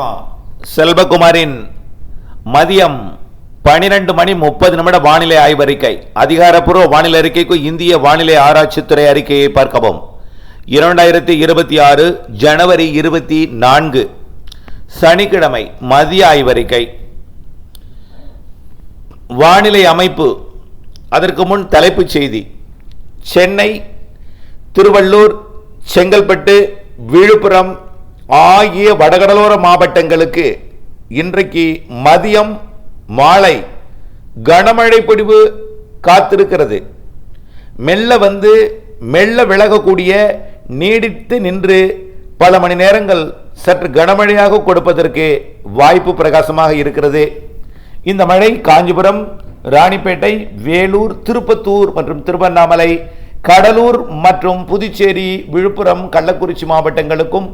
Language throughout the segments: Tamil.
வணக்கம். செல்வகுமாரின் மதியம் பனிரெண்டு மணி முப்பது நிமிட வானிலை ஆய்வறிக்கை அதிகாரப்பூர்வ வானிலை அறிக்கைக்கு இந்திய வானிலை ஆராய்ச்சித்துறை அறிக்கையை பார்க்கவும். இரண்டாயிரத்தி இருபத்தி ஆறு ஜனவரி இருபத்தி நான்கு. சனிக்கிழமை மதிய ஆய்வறிக்கை வானிலை அமைப்பு. அதற்கு முன் தலைப்புச் செய்தி. சென்னை திருவள்ளூர் செங்கல்பட்டு விழுப்புரம் ஆகிய வடகடலோர மாவட்டங்களுக்கு இன்றைக்கு மதியம் மாலை கனமழை பொழிவு காத்திருக்கிறது. மெல்ல வந்து மெல்ல விலகக்கூடிய நீடித்து நின்று பல மணி நேரங்கள் சற்று கனமழையாக கொடுப்பதற்கு வாய்ப்பு பிரகாசமாக இருக்கிறது. இந்த மழை காஞ்சிபுரம் ராணிப்பேட்டை வேலூர் திருப்பத்தூர் மற்றும் திருவண்ணாமலை கடலூர் மற்றும் புதுச்சேரி விழுப்புரம் கள்ளக்குறிச்சி மாவட்டங்களுக்கும்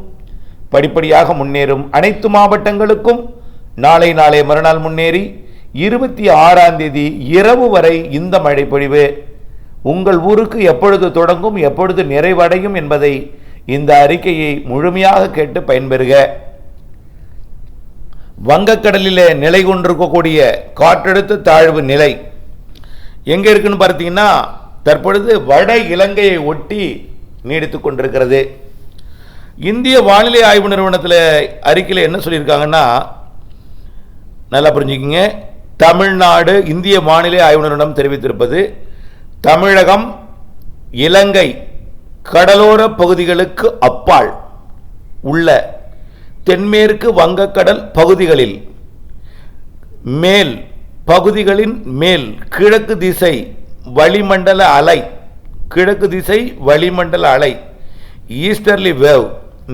படிப்படியாக முன்னேறும் அனைத்து மாவட்டங்களுக்கும். நாளை நாளை மறுநாள் முன்னேறி இருபத்தி ஆறாம் தேதி இரவு வரை இந்த மழைப்பொழிவு உங்கள் ஊருக்கு எப்பொழுது தொடங்கும் எப்பொழுது நிறைவடையும் என்பதை இந்த அறிக்கையை முழுமையாக கேட்டு பயன்பெறுக. வங்கக்கடலிலே நிலை கொண்டிருக்கக்கூடிய காற்றழுத்த தாழ்வு நிலை எங்கே இருக்குன்னு பார்த்தீங்கன்னா தற்பொழுது வட இலங்கையை ஒட்டி நீடித்து கொண்டிருக்கிறது. இந்திய வானிலை ஆய்வு நிறுவனத்தில் அறிக்கையில் என்ன சொல்லியிருக்காங்கன்னா நல்லா புரிஞ்சுக்கிங்க. தமிழ்நாடு இந்திய வானிலை ஆய்வு நிறுவனம் தெரிவித்திருப்பது தமிழகம் இலங்கை கடலோர பகுதிகளுக்கு அப்பால் உள்ள தென்மேற்கு வங்கக்கடல் பகுதிகளில் மேல் பகுதிகளின் மேல் கிழக்கு திசை வளிமண்டல அலை கிழக்கு திசை வளிமண்டல அலை ஈஸ்டர்லி வேவ்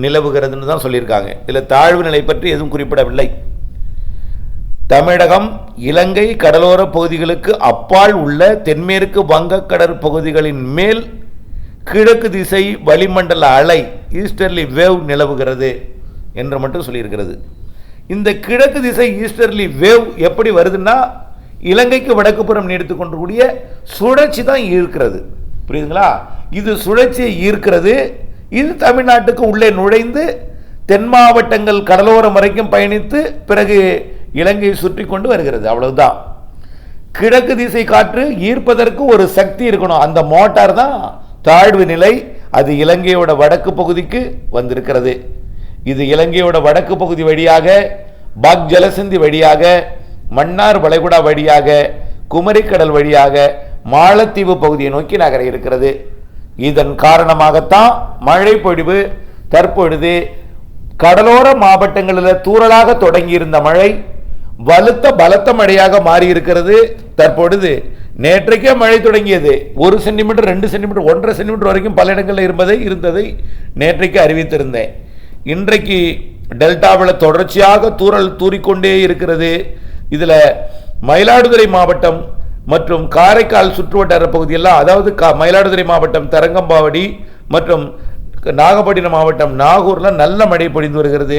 நிலவுகிறதுன்னு தான் சொல்லியிருக்காங்க. இதில் தாழ்வு நிலை பற்றி எதுவும் குறிப்பிடவில்லை. தமிழகம் இலங்கை கடலோர பகுதிகளுக்கு அப்பால் உள்ள தென்மேற்கு வங்கக்கடற் பகுதிகளின் மேல் கிழக்கு திசை வளிமண்டல அலை ஈஸ்டர்லி வேவ் நிலவுகிறது என்று மட்டும் சொல்லியிருக்கிறது. இந்த கிழக்கு திசை ஈஸ்டர்லி வேவ் எப்படி வருதுன்னா இலங்கைக்கு வடக்கு புறம் நீடித்து கொண்டக்கூடிய சுழற்சி தான் ஈர்க்கிறது. புரியுதுங்களா? இது சுழற்சியை ஈர்க்கிறது இது தமிழ்நாட்டுக்கு உள்ளே நுழைந்து தென் மாவட்டங்கள் கடலோரம் வரைக்கும் பயணித்து பிறகு இலங்கையை சுற்றி கொண்டு வருகிறது. அவ்வளவுதான். கிழக்கு திசை காற்று ஈர்ப்பதற்கு ஒரு சக்தி இருக்கணும். அந்த மோட்டார் தான் தாழ்வு நிலை. அது இலங்கையோட வடக்கு பகுதிக்கு வந்திருக்கிறது. இது இலங்கையோட வடக்கு பகுதி வழியாக பாக் ஜலசந்தி வழியாக மன்னார் வளைகுடா வழியாக குமரிக்கடல் வழியாக மாலத்தீவு பகுதியை நோக்கி நகர இருக்கிறது. இதன் காரணமாகத்தான் மழை பொழிவு தற்பொழுது கடலோர மாவட்டங்களில் தூறலாக தொடங்கியிருந்த மழை வலுத்த பலத்த மழையாக மாறி இருக்கிறது தற்பொழுது நேற்றைக்கே மழை தொடங்கியது. ஒரு சென்டிமீட்டர் ரெண்டு சென்டிமீட்டர் ஒன்றரை சென்டிமீட்டர் வரைக்கும் பல இடங்களில் இருப்பதை இருந்ததை நேற்றைக்கு அறிவித்திருந்தேன். இன்றைக்கு டெல்டாவில் தொடர்ச்சியாக தூறல் தூறிக்கொண்டே இருக்கிறது. இதில் மயிலாடுதுறை மாவட்டம் மற்றும் காரைக்கால் சுற்றுவட்டார பகுதியெல்லாம் அதாவது கா- மயிலாடுதுறை மாவட்டம் தரங்கம்பாவடி மற்றும் நாகப்பட்டினம் மாவட்டம் நாகூரில் நல்ல மழை பொழிந்து வருகிறது.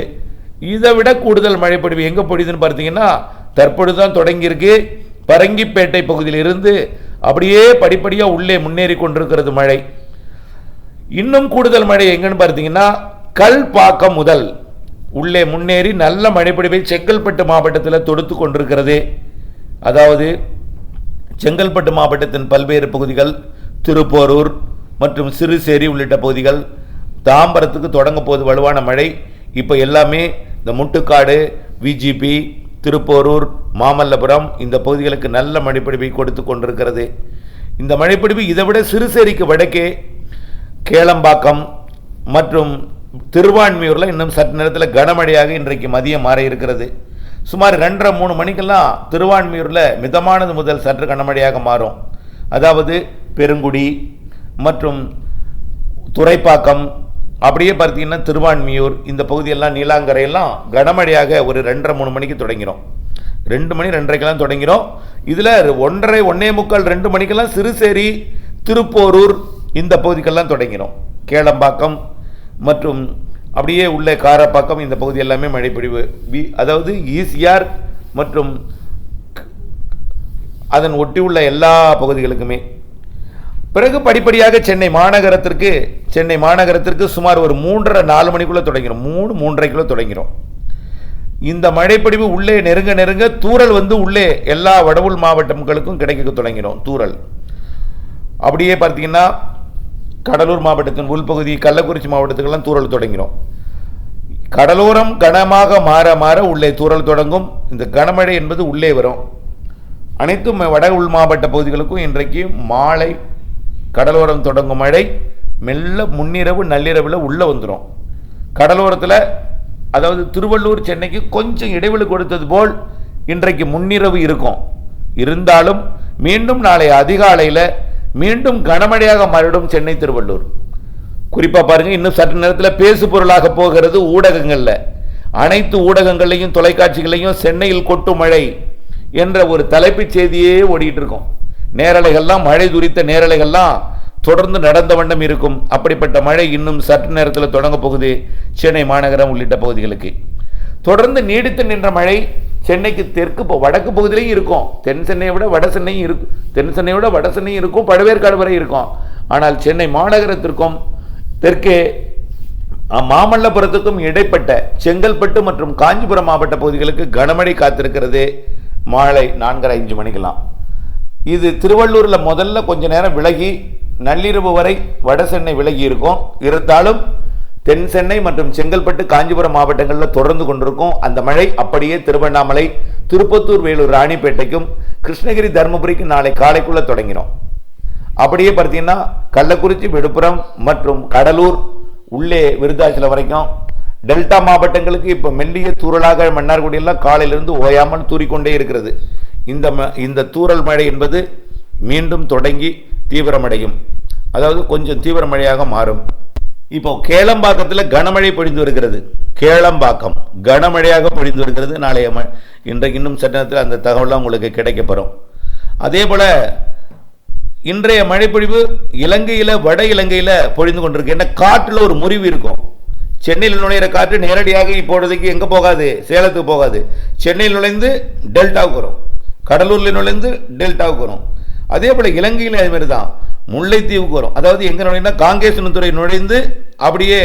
இதை விட கூடுதல் மழை பொழிவு எங்கே பொழிதுன்னு பார்த்தீங்கன்னா தற்பொழுது தான் தொடங்கியிருக்கு. பரங்கிப்பேட்டை பகுதியில் இருந்து அப்படியே படிப்படியாக உள்ளே முன்னேறி கொண்டிருக்கிறது மழை. இன்னும் கூடுதல் மழை எங்கன்னு பார்த்தீங்கன்னா கல்பாக்கம் முதல் உள்ளே முன்னேறி நல்ல மழைப்பொழிவை செங்கல்பட்டு மாவட்டத்தில் தொடுத்து கொண்டிருக்கிறது. அதாவது செங்கல்பட்டு மாவட்டத்தின் பல்வேறு பகுதிகள் திருப்போரூர் மற்றும் சிறுசேரி உள்ளிட்ட பகுதிகள் தாம்பரத்துக்கு தொடங்க போது வலுவான மழை. இப்போ எல்லாமே இந்த முட்டுக்காடு விஜிபி திருப்போரூர் மாமல்லபுரம் இந்த பகுதிகளுக்கு நல்ல மழைப்பொழிவை கொடுத்து கொண்டிருக்கிறது. இந்த மழைப்பொழிவு இதை விட சிறுசேரிக்கு வடக்கே கேளம்பாக்கம் மற்றும் திருவான்மியூரில் இன்னும் சற்று நேரத்தில் கனமழையாக இன்றைக்கு மதியம் மாற இருக்கிறது சுமார் ரெண்டரை மூணு மணிக்கெல்லாம் திருவான்மியூரில் மிதமானது முதல் சற்று கனமழையாக மாறும். அதாவது பெருங்குடி மற்றும் துறைப்பாக்கம் அப்படியே பார்த்தீங்கன்னா திருவான்மியூர் இந்த பகுதியெல்லாம் நீலாங்கரையெல்லாம் கனமழையாக ஒரு ரெண்டரை மூணு மணிக்கு தொடங்கிடும் ரெண்டு மணி ரெண்டரைக்கெல்லாம் தொடங்கிடும் இதில் ஒன்றரை ஒன்றே முக்கால் ரெண்டு மணிக்கெல்லாம் சிறுசேரி திருப்போரூர் இந்த பகுதிக்கெல்லாம் தொடங்கிடும் கேளம்பாக்கம் மற்றும் அப்படியே உள்ளே காரப்பாக்கம் இந்த பகுதி எல்லாமே மழைப்பொழிவு. வி அதாவது ஈசிஆர் மற்றும் அதன் ஒட்டியுள்ள எல்லா பகுதிகளுக்குமே. பிறகு படிப்படியாக சென்னை மாநகரத்திற்கு சென்னை மாநகரத்திற்கு சுமார் ஒரு மூன்றரை நாலு மணிக்குள்ளே தொடங்கிடும் மூணு மூன்றரைக்குள்ளே தொடங்கிடும் இந்த மழைப்படிவு உள்ளே நெருங்க நெருங்க தூரல் வந்து உள்ளே எல்லா வடவுள் மாவட்டங்களுக்கும் கிடைக்க தொடங்கிடும் தூரல் அப்படியே பார்த்தீங்கன்னா கடலூர் மாவட்டத்தின் உள்பகுதி கள்ளக்குறிச்சி மாவட்டத்துக்கெல்லாம் தூரல் தொடங்கிடும் கடலோரம் கனமாக மாற மாற உள்ளே தூரல் தொடங்கும். இந்த கனமழை என்பது உள்ளே வரும். அனைத்து வட உள் மாவட்ட பகுதிகளுக்கும் இன்றைக்கு மாலை கடலோரம் தொடங்கும் மழை. மெல்ல முன்னிரவு நள்ளிரவில் உள்ளே வந்துடும் கடலோரத்தில் அதாவது திருவள்ளூர் சென்னைக்கு கொஞ்சம் இடைவெளி கொடுத்தது போல் இன்றைக்கு முன்னிரவு இருக்கும். இருந்தாலும் மீண்டும் நாளை அதிகாலையில் மீண்டும் கனமழையாக மாறிடும் சென்னை திருவள்ளூர். குறிப்பாக பாருங்க இன்னும் சற்று நேரத்தில் பேசு பொருளாக போகிறது ஊடகங்களில். அனைத்து ஊடகங்களையும் தொலைக்காட்சிகளையும் சென்னையில் கொட்டும் மழை என்ற ஒரு தலைப்புச் செய்தியே ஓடிட்டு இருக்கும். நேரலைகள்லாம் மழை துரித்த நேரலைகள்லாம் தொடர்ந்து நடந்த வண்ணம் இருக்கும். அப்படிப்பட்ட மழை இன்னும் சற்று நேரத்தில் தொடங்க போகுது சென்னை மாநகரம் உள்ளிட்ட பகுதிகளுக்கு. தொடர்ந்து நீடித்து நின்ற மழை சென்னைக்கு தெற்கு ப- வடக்கு பகுதியிலையும் இருக்கும். தென் சென்னையை விட வட சென்னையும் இருக்கும் தென் சென்னையை விட வட சென்னையும் இருக்கும். பழவேற்காடு வரை இருக்கும். ஆனால் சென்னை மாநகரத்திற்கும் தெற்கே மாமல்லபுரத்துக்கும் இடைப்பட்ட செங்கல்பட்டு மற்றும் காஞ்சிபுரம் மாவட்ட பகுதிகளுக்கு கனமழை காத்திருக்கிறது. மாலை நான்கரை அஞ்சு மணிக்கெல்லாம். இது திருவள்ளூரில் முதல்ல கொஞ்ச நேரம் விலகி நள்ளிரவு வரை வட சென்னை விலகி இருக்கும். இருந்தாலும் தென் சென்னை மற்றும் செங்கல்பட்டு காஞ்சிபுரம் மாவட்டங்களில் தொடர்ந்து கொண்டிருக்கும் அந்த மழை அப்படியே திருவண்ணாமலை திருப்பத்தூர் வேலூர் ராணிப்பேட்டைக்கும் கிருஷ்ணகிரி தருமபுரிக்கும் நாளை காலைக்குள்ளே தொடங்கினோம் அப்படியே பார்த்தீங்கன்னா கள்ளக்குறிச்சி விழுப்புரம் மற்றும் கடலூர் உள்ளே விருதாச்சலம் வரைக்கும் டெல்டா மாவட்டங்களுக்கு இப்போ மெல்லிய தூரலாக மன்னார்குடியெல்லாம் காலையிலிருந்து ஓயாமல் தூறிக்கொண்டே இருக்கிறது. இந்த ம- இந்த தூரல் மழை என்பது மீண்டும் தொடங்கி தீவிரமடையும். அதாவது கொஞ்சம் தீவிர மழையாக மாறும். இப்போ கேளம்பாக்கத்தில் கனமழை பொழிந்து வருகிறது. கேளம்பாக்கம். கனமழையாக பொழிந்து வருகிறது. நாளைய ம- இன்றைக்கு இன்னும் சட்ட நேரத்தில் அந்த தகவலாம் உங்களுக்கு கிடைக்கப்பெறும் அதே போல் இன்றைய மழைப்பொழிவு இலங்கையில் வட இலங்கையில் பொழிந்து கொண்டிருக்கு. ஏன்னா காற்றில் ஒரு முறிவு இருக்கும். சென்னையில் நுழையிற காற்று நேரடியாக இப்பொழுதைக்கு எங்கே போகாது? சேலத்துக்கு போகாது. சென்னையில் நுழைந்து டெல்டாவுக்கு வரும். கடலூரில் நுழைந்து டெல்டாவுக்கு வரும். அதே போல் இலங்கையில் அதுமாரி தான் முல்லைத்தீவுக்கு வரும். அதாவது எங்க நுழைந்தா காங்கேசனத்துறை நுழைந்து அப்படியே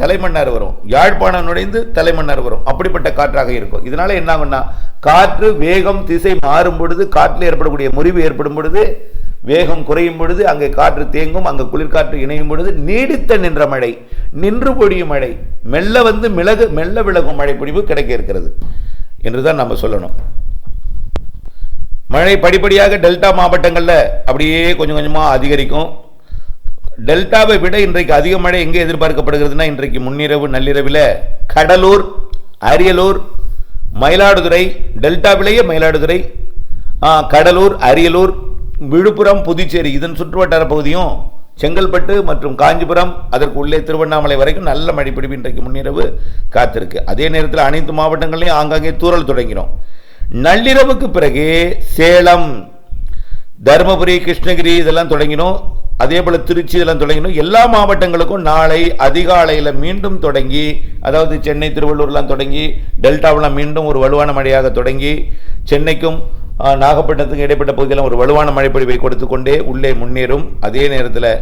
தலைமன்னார் வரும். யாழ்ப்பாணம் நுழைந்து தலைமன்னார் வரும். அப்படிப்பட்ட காற்றாக இருக்கும். இதனால என்ன ஆகும்னா காற்று வேகம் திசை மாறும் பொழுது காற்றில் ஏற்படக்கூடிய முறிவு ஏற்படும் பொழுது வேகம் குறையும் பொழுது அங்கே காற்று தேங்கும் அங்கே குளிர்காற்று இணையும் பொழுது நீடித்த நின்ற மழை நின்று பொழியும் மழை மெல்ல வந்து மிளகு மெல்ல விலகும் மழை பொழிவு கிடைக்க இருக்கிறது. என்றுதான் நம்ம சொல்லணும். மழை படிப்படியாக டெல்டா மாவட்டங்களில் அப்படியே கொஞ்சம் கொஞ்சமாக அதிகரிக்கும். டெல்டாவை விட இன்றைக்கு அதிக மழை எங்கே எதிர்பார்க்கப்படுகிறதுனா இன்றைக்கு முன்னிரவு நள்ளிரவில் கடலூர் அரியலூர் மயிலாடுதுறை டெல்டாவிலேயே மயிலாடுதுறை கடலூர் அரியலூர் விழுப்புரம் புதுச்சேரி இதன் சுற்றுவட்டார பகுதியும் செங்கல்பட்டு மற்றும் காஞ்சிபுரம் அதற்கு உள்ளே திருவண்ணாமலை வரைக்கும் நல்ல மழை பிடிப்பு இன்றைக்கு முன்னிரவு காத்திருக்கு. அதே நேரத்தில் அனைத்து மாவட்டங்களையும் ஆங்காங்கே தூறல் தொடங்கினோம் நள்ளிரவுக்கு பிறகு சேலம் தருமபுரி கிருஷ்ணகிரி இதெல்லாம் தொடங்கினோம். அதே போல திருச்சி இதெல்லாம் தொடங்கினோம். எல்லா மாவட்டங்களுக்கும் நாளை அதிகாலையில் மீண்டும் தொடங்கி அதாவது சென்னை திருவள்ளூர்லாம் தொடங்கி டெல்டாவெலாம் மீண்டும் ஒரு வலுவான மழையாக தொடங்கி சென்னைக்கும் நாகப்பட்டினத்துக்கும் இடைப்பட்ட பகுதியெல்லாம் ஒரு வலுவான மழைப்பொழிவை கொடுத்து கொண்டே உள்ளே முன்னேறும். அதே நேரத்தில்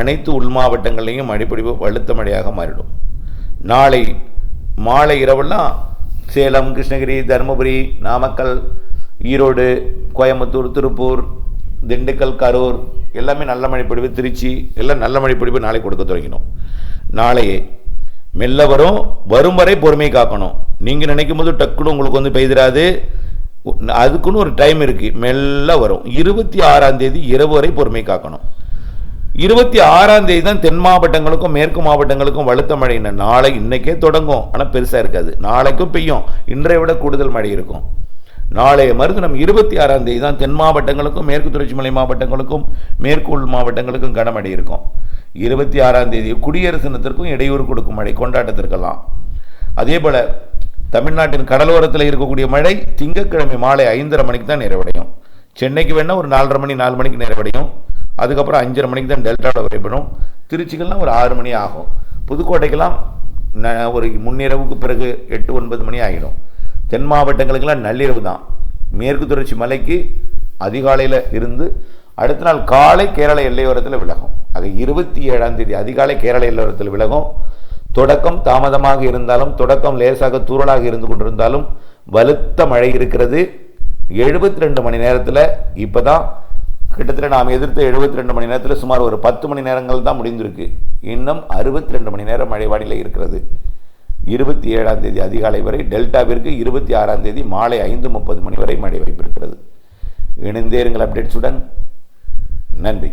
அனைத்து உள் மாவட்டங்கள்லேயும் மழைப்பொழிவு வலுத்த மழையாக மாறிடும். நாளை மாலை இரவெல்லாம் சேலம் கிருஷ்ணகிரி தருமபுரி நாமக்கல் ஈரோடு கோயம்புத்தூர் திருப்பூர் திண்டுக்கல் கரூர் எல்லாமே நல்ல மழை பொழிவு திருச்சி எல்லாம் நல்ல மழை பொழிவு நாளை கொடுக்க தொடங்கினோம். நாளையே மெல்ல வரும் வரும் வரை பொறுமை காக்கணும். நீங்கள் நினைக்கும் போது டக்குனு உங்களுக்கு வந்து பெய்திராது. அதுக்குன்னு ஒரு டைம் இருக்குது மெல்ல வரும். இருபத்தி ஆறாம் தேதி இரவு வரை பொறுமை காக்கணும். இருபத்தி ஆறாம் தேதி தான் தென் மாவட்டங்களுக்கும் மேற்கு மாவட்டங்களுக்கும் வலுத்த மழை. நாளை இன்னைக்கே தொடங்கும். ஆனால் பெருசாக இருக்காது. நாளைக்கும் பெய்யும். இன்றைய விட கூடுதல் மழை இருக்கும். நாளைய மறுதினம் இருபத்தி ஆறாம் தேதி தான் தென் மாவட்டங்களுக்கும் மேற்கு தொடர்ச்சி மலை மாவட்டங்களுக்கும் மேற்கு உள் மாவட்டங்களுக்கும் கனமழை இருக்கும். இருபத்தி ஆறாம் தேதி குடியரசு தினத்திற்கும் இடையூறு கொடுக்கும் மழை. கொண்டாட்டத்திற்கெல்லாம். அதே போல் தமிழ்நாட்டின் கடலோரத்தில் இருக்கக்கூடிய மழை திங்கட்கிழமை மாலை ஐந்தரை மணிக்கு தான் நிறைவடையும். சென்னைக்கு வேணால் ஒரு நாலரை மணி நாலு மணிக்கு நிறைவடையும். அதுக்கப்புறம் அஞ்சரை மணிக்கு தான் டெல்டாவில் வரைபடும் திருச்சிக்கெல்லாம் ஒரு ஆறு மணி ஆகும். புதுக்கோட்டைக்கெல்லாம் ஒரு முன்னிரவுக்கு பிறகு எட்டு ஒன்பது மணி ஆகிடும். தென் மாவட்டங்களுக்கெல்லாம் நள்ளிரவு தான். மேற்கு தொடர்ச்சி மலைக்கு அதிகாலையில் இருந்து அடுத்த நாள் காலை கேரள எல்லையோரத்தில் விலகும். அது இருபத்தி ஏழாம் தேதி அதிகாலை கேரள எல்லையோரத்தில் விலகும். தொடக்கம் தாமதமாக இருந்தாலும் தொடக்கம் லேசாக தூறலாக இருந்து கொண்டிருந்தாலும் வலுத்த மழை இருக்கிறது. எழுபத்தி ரெண்டு மணி நேரத்தில் இப்போ தான் கிட்டத்தட்ட நாம் எதிர்த்த எழுபத்தி ரெண்டு மணி நேரத்தில் சுமார் ஒரு பத்து மணி நேரங்கள் தான் முடிந்திருக்கு. இன்னும் அறுபத்தி ரெண்டு மணி நேரம் மழை வானிலை இருக்கிறது. இருபத்தி ஏழாம் தேதி அதிகாலை வரை டெல்டாவிற்கு இருபத்தி ஆறாம் தேதி மாலை ஐந்து முப்பது மணி வரை மழை வாய்ப்பு இருக்கிறது. இணைந்தேருங்கள் அப்டேட்ஸுடன். நன்றி.